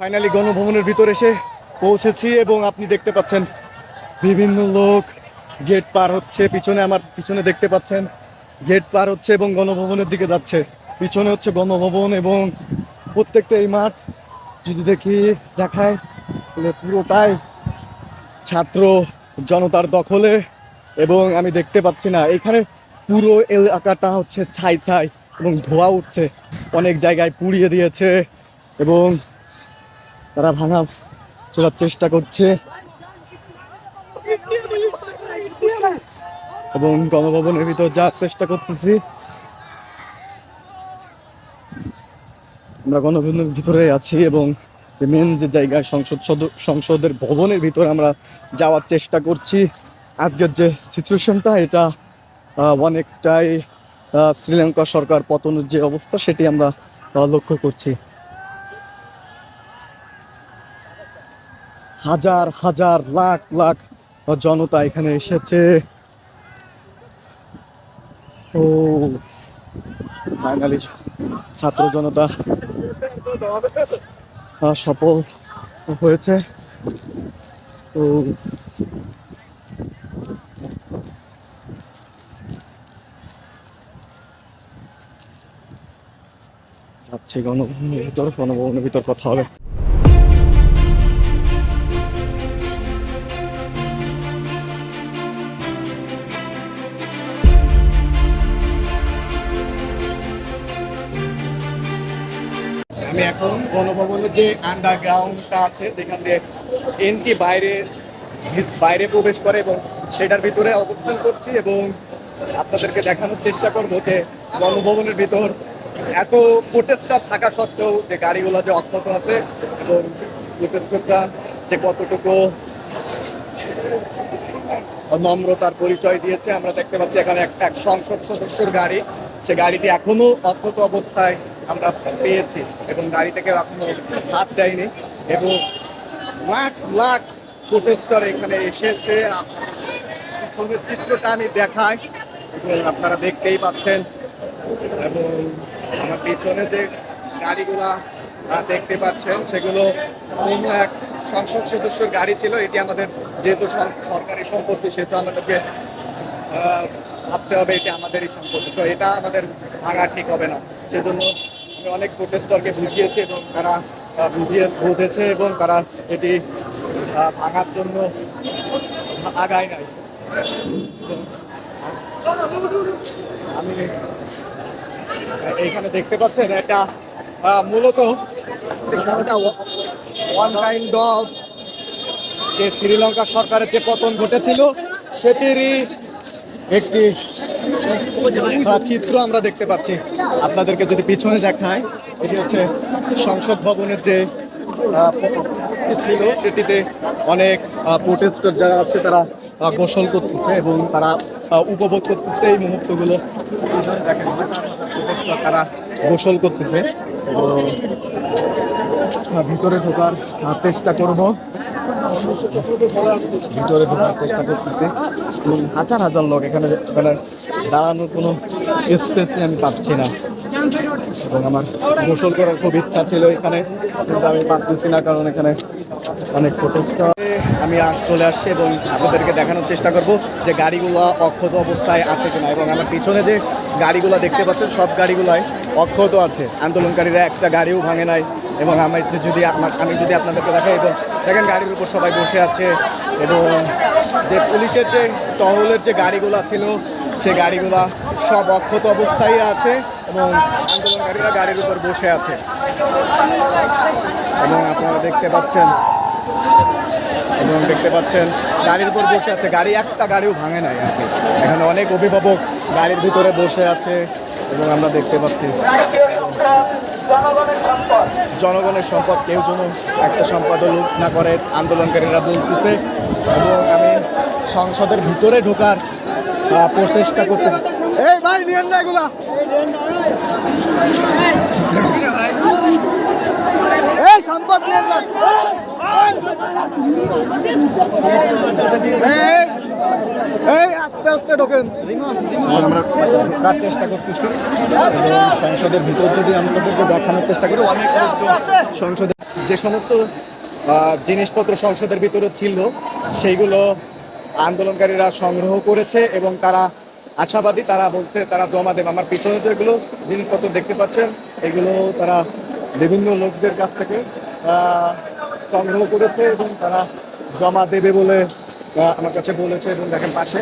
Finally গণভবনের ভিতর এসে পৌঁছেছি এবং আপনি দেখতে পাচ্ছেন বিভিন্ন লোক গেট পার হচ্ছে, পিছনে আমার, পিছনে দেখতে পাচ্ছেন, গেট পার হচ্ছে এবং গণভবনের দিকে যাচ্ছে। পিছনে হচ্ছে গণভবন এবং প্রত্যেকটা এই মাঠ যদি দেখি, দেখায়, তাহলে পুরোটাই ছাত্র জনতার দখলে এবং আমি দেখতে পাচ্ছি না। এখানে পুরো এলাকাটা হচ্ছে ছাই ছাই এবং ধোয়া উঠছে। অনেক জায়গায় পুড়িয়ে দিয়েছে এবং তারা ভাঙা চলার চেষ্টা করছে। এবং গণভবনের ভিতর যাওয়ার চেষ্টা করতেছি। আমরা গণভবনের ভিতরে আছি এবং যে মেন যে জায়গায় সংসদ সদ- সংসদের ভবনের ভিতরে আমরা যাওয়ার চেষ্টা করছি। আজকের যে সিচুয়েশনটা এটা অনেকটাই শ্রীলঙ্কা সরকার পতনের যে অবস্থা, সেটি আমরা লক্ষ্য করছি। হাজার হাজার, লাখ লাখ জনতা এখানে এসেছে। ও ফাইনালি ছাত্র জনতা সফল হয়েছে। তো যাচ্ছে গণভবনের ভিতর গণভবনের ভিতর কথা হবে। আমি এখন গণভবনের যে আন্ডারগ্রাউন্ডটা আছে, যেখান দিয়ে এনটি বাইরে বাইরে প্রবেশ করে এবং সেটার ভিতরে অবস্থান করছি এবং আপনাদেরকে দেখানোর চেষ্টা করব যে গণভবনের ভিতর এত প্রোটেস্টার থাকা সত্ত্বেও যে গাড়িগুলো যে অক্ষত আছে এবং প্রোটেস্টাররা যে কতটুকু নম্রতার পরিচয় দিয়েছে, আমরা দেখতে পাচ্ছি এখানে এক সংসদ সদস্যের গাড়ি। সে গাড়িটি এখনও অক্ষত অবস্থায় আমরা পেয়েছি এবং গাড়ি থেকে হাত দেয়নি এবং লাখ লাখ প্রোটেস্টার এখানে এসেছে। পিছনের চিত্রটা আমি দেখাই। এবং আপনারা দেখতেই পাচ্ছেন। এবং আমার পিছনে যে গাড়িগুলা দেখতে পাচ্ছেন, সেগুলো অন্য এক সংসদ সদস্যের গাড়ি ছিল। এটি আমাদের যেহেতু সরকারি সম্পত্তি, সেহেতু আমাদেরকে ভাবতে হবে এটি আমাদেরই সম্পত্তি। তো এটা আমাদের ভাঙা ঠিক হবে না। সেজন্য অনেক প্রোটেস্টরকে বুঝিয়েছি এবং তারা বুঝিয়ে বুঝেছে এবং তারা এটি ভাঙার জন্য আগায় নাই। আমি এইখানে দেখতে পাচ্ছেন এটা মূলত ওয়ান কাইন্ড অফ যে শ্রীলঙ্কা সরকারের যে পতন ঘটেছিল, সেটিরই একটি চিত্র আমরা দেখতে পাচ্ছি। আপনাদেরকে যদি পিছনে দেখায়, এটি হচ্ছে সংসদ ভবনের যে ছিল, সেটিতে অনেক প্রোটেস্টার যারা আছে, তারা গোসল করতেছে এবং তারা উপভোগ করতেছে এই মুহূর্তগুলো। তারা গোসল করতেছে। ভিতরে ঢোকার চেষ্টা করব। ভিতরে ঢোকার চেষ্টা করতেছি। এবং হাজার হাজার লোক এখানে এখানে দাঁড়ানোর কোনো স্পেসই আমি পাচ্ছি না। এবং আমার গোসল করার খুব ইচ্ছা ছিল এখানে, কিন্তু আমি পাচ্ছি না কারণ এখানে অনেক প্রোটেস্টার আমি আজ চলে আসছি এবং আপনাদেরকে দেখানোর চেষ্টা করব যে গাড়িগুলো অক্ষত অবস্থায় আছে কিনা। এবং আমার পিছনে যে গাড়িগুলো দেখতে পাচ্ছেন, সব গাড়িগুলোই অক্ষত আছে। আন্দোলনকারীরা একটা গাড়িও ভাঙে নাই। এবং আমি যদি আমার- আমি যদি আপনাদেরকে দেখাই, এবং দেখেন, গাড়ির উপর সবাই বসে আছে এবং যে পুলিশের যে টহলের যে গাড়িগুলো ছিল, সে গাড়িগুলো সব অক্ষত অবস্থায় আছে এবং আন্দোলনকারীরা গাড়ির উপর বসে আছে। এবং আপনারা দেখতে পাচ্ছেন, এবং দেখতে পাচ্ছেন, গাড়ির উপর বসে আছে। গাড়ি, একটা গাড়িও ভাঙে নাই আর কি। এখানে অনেক অভিভাবক গাড়ির ভিতরে বসে আছে এবং আমরা দেখতে পাচ্ছি। জনগণের সম্পদ, কেউ যেন একটা সম্পদ লুট না করে, আন্দোলনকারীরা বলতেছে। এবং আমি সংসদের ভিতরে ঢোকার প্রচেষ্টা করতেছি। এই ভাই, নিয়েন না এগুলা। এই সম্পদ নিয়েন না। এই আস্তে আস্তে ঢোকেন। আমরা চেষ্টা করতেছি। সংসদের ভিতর যদি আমাদেরকে দেখানোর চেষ্টা করি অনেক সংসদে যে সমস্ত জিনিসপত্র সংসদের ভিতরে ছিল সেইগুলো আন্দোলনকারীরা সংগ্রহ করেছে এবং তারা আশাবাদী তারা বলছে তারা জমা দেবে। আমার পিছনে যেগুলো জিনিসপত্র দেখতে পাচ্ছেন এগুলো তারা বিভিন্ন লোকদের কাছ থেকে সংগ্রহ করেছে এবং তারা জমা দেবে বলে আমার কাছে বলেছে এবং দেখেন পাশে।